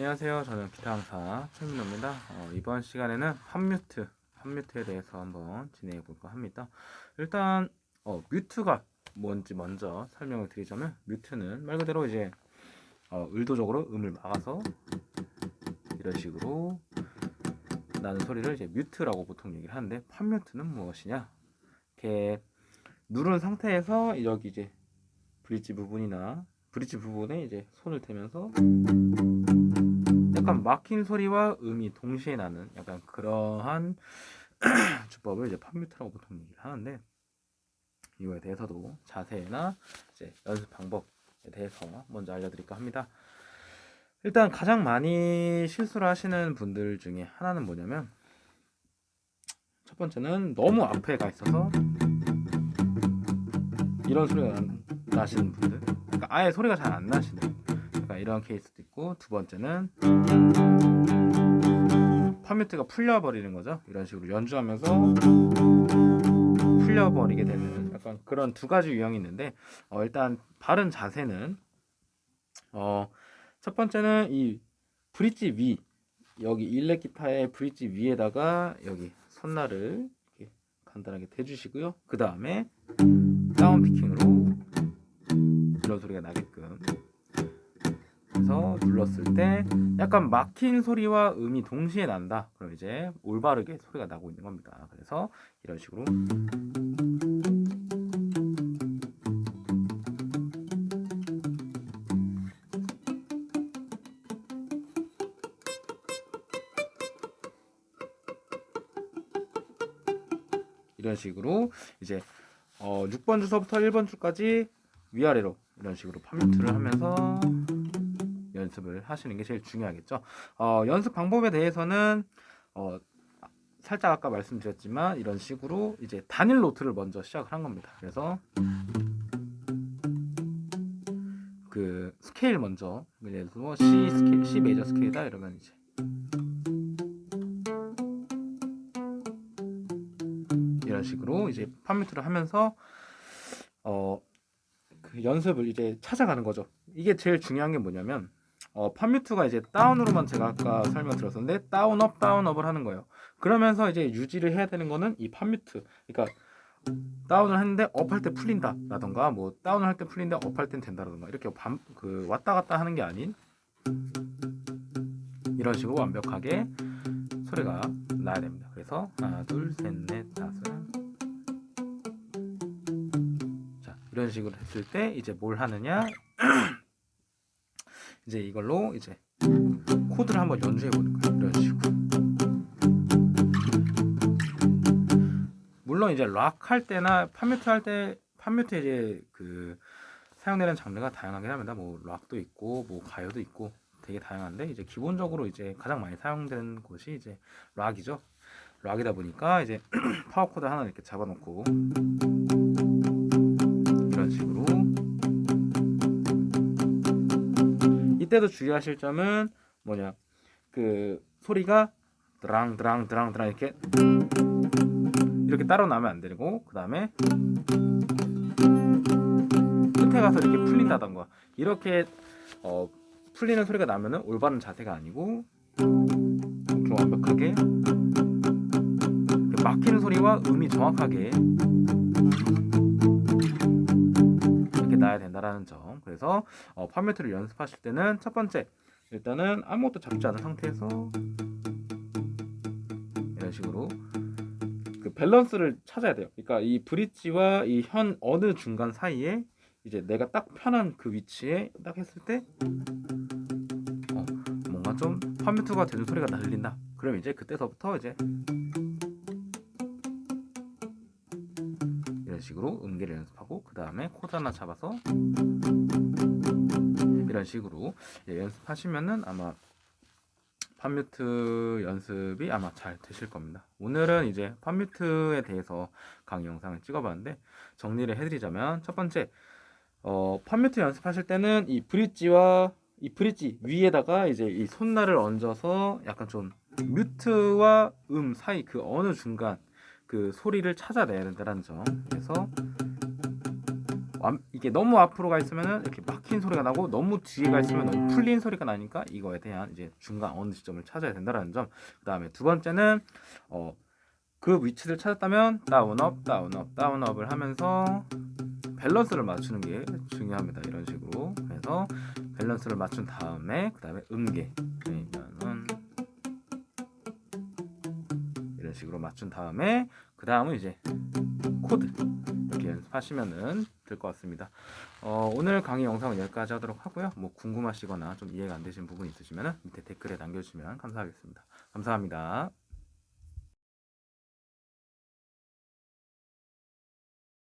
안녕하세요. 저는 기타 강사 최민호입니다. 어, 이번 시간에는 팝뮤트, 팝뮤트에 대해서 한번 진행해 볼까 합니다. 일단 어, 뮤트가 뭔지 먼저 설명을 드리자면 뮤트는 말 그대로 이제 어, 의도적으로 음을 막아서 이런 식으로 나는 소리를 이제 뮤트라고 보통 얘기를 하는데 팝뮤트는 무엇이냐? 이렇게 누른 상태에서 여기 이제 브릿지 부분이나 브릿지 부분에 이제 손을 대면서 약간 막힌 소리와 음이 동시에 나는 약간 그러한 주법을 이제 팝뮤트라고 보통 얘기를 하는데 이거에 대해서도 자세나 이제 연습 방법에 대해서 먼저 알려드릴까 합니다. 일단 가장 많이 실수를 하시는 분들 중에 하나는 뭐냐면 첫 번째는 너무 앞에 가 있어서 이런 소리가 나- 나시는 분들. 그러니까 아예 소리가 잘 안 나시는 그러니까 이런 케이스도 있고 두 번째는 팝뮤트가 풀려버리는 거죠. 이런 식으로 연주하면서 풀려버리게 되는 약간 그런 두 가지 유형이 있는데 어, 일단 바른 자세는 어, 첫 번째는 이 브릿지 위 여기 일렉 기타의 브릿지 위에다가 여기 손날을 이렇게 간단하게 대주시고요. 그 다음에 다운 피킹으로 이런 소리가 나게끔 그래서 눌렀을 때 약간 막힌 소리와 음이 동시에 난다. 그럼 이제 올바르게 소리가 나고 있는 겁니다. 그래서 이런 식으로 이런 식으로 이제 어, 6번 주서부터 1번 줄까지 위아래로 이런 식으로 팝뮤트를 하면서 연습을 하시는 게 제일 중요하겠죠. 어, 연습 방법에 대해서는 어, 살짝 아까 말씀드렸지만 이런 식으로 이제 단일 노트를 먼저 시작을 한 겁니다. 그래서 그 스케일 먼저 예를 들어 C 스케일, C 메이저 스케일이다 이러면 이제 이런 식으로 이제 팝뮤트를 하면서 어, 그 연습을 이제 찾아가는 거죠. 이게 제일 중요한 게 뭐냐면 어, 팝뮤트가 이제 다운으로만 제가 아까 설명드렸었는데 다운업 다운업을 하는 거예요. 그러면서 이제 유지를 해야 되는 거는 이 팝뮤트. 그러니까 다운을 했는데 업 할 때 풀린다 라던가 뭐 다운을 할 때 풀린데 업 할 땐 된다라던가 이렇게 반, 그 왔다 갔다 하는 게 아닌 이런 식으로 완벽하게 소리가 나야 됩니다. 그래서 하나 둘셋넷 다섯 자 이런 식으로 했을 때 이제 뭘 하느냐 이제 이걸로 이제 코드를 한번 연주해 보는 거예요. 이런 식으로. 물론 이제 락 할 때나 팝뮤트 할 때 팝뮤트 이제 그 사용되는 장르가 다양하긴 합니다. 뭐 락도 있고 뭐 가요도 있고 되게 다양한데 이제 기본적으로 이제 가장 많이 사용되는 곳이 이제 락이죠. 락이다 보니까 이제 파워 코드 하나 이렇게 잡아놓고 이런 식으로 이때도 주의하실 점은 뭐냐. 그 소리가 드랑 드랑 드랑 드랑 이렇게 이렇게 따로 나면 안 되고 그 다음에 끝에 가서 이렇게 풀린다던가 이렇게 어, 풀리는 소리가 나면은 올바른 자세가 아니고 이렇게 완벽하게 막히는 소리와 음이 정확하게 나야 된다라는 점. 그래서 어, 팝뮤트를 연습하실 때는 첫 번째 일단은 아무것도 잡지 않은 상태에서 이런 식으로 그 밸런스를 찾아야 돼요. 그러니까 이 브릿지와 이 현 어느 중간 사이에 이제 내가 딱 편한 그 위치에 딱 했을 때 어, 뭔가 좀 팝뮤트가 되는 소리가 나 들린다. 그럼 이제 그때서부터 이제 이런 식으로 음계를 연습하고 그 다음에 코드 하나 잡아서 이런 식으로 예, 연습하시면은 아마 팝뮤트 연습이 아마 잘 되실 겁니다. 오늘은 이제 팝뮤트에 대해서 강의 영상을 찍어봤는데 정리를 해드리자면 첫 번째 어, 팝뮤트 연습하실 때는 이 브릿지와 이 브릿지 위에다가 이제 이 손날을 얹어서 약간 좀 뮤트와 음 사이 그 어느 중간 그 소리를 찾아내야 된다는 점. 그래서 완- 이게 너무 앞으로 가 있으면은 이렇게 막힌 소리가 나고 너무 뒤에 가 있으면 너무 풀린 소리가 나니까 이거에 대한 이제 중간 어느 시점을 찾아야 된다라는 점. 그다음에 두 번째는 어 그 위치를 찾았다면 다운업, 다운업, 다운업을 하면서 밸런스를 맞추는 게 중요합니다. 이런 식으로 해서 밸런스를 맞춘 다음에 그다음에 음계 그러면은 이런 식으로 맞춘 다음에 그 다음은 이제 코드 이렇게 연습하시면은 될 것 같습니다. 어, 오늘 강의 영상은 여기까지 하도록 하고요. 뭐 궁금하시거나 좀 이해가 안 되신 부분 있으시면 밑에 댓글에 남겨주시면 감사하겠습니다. 감사합니다.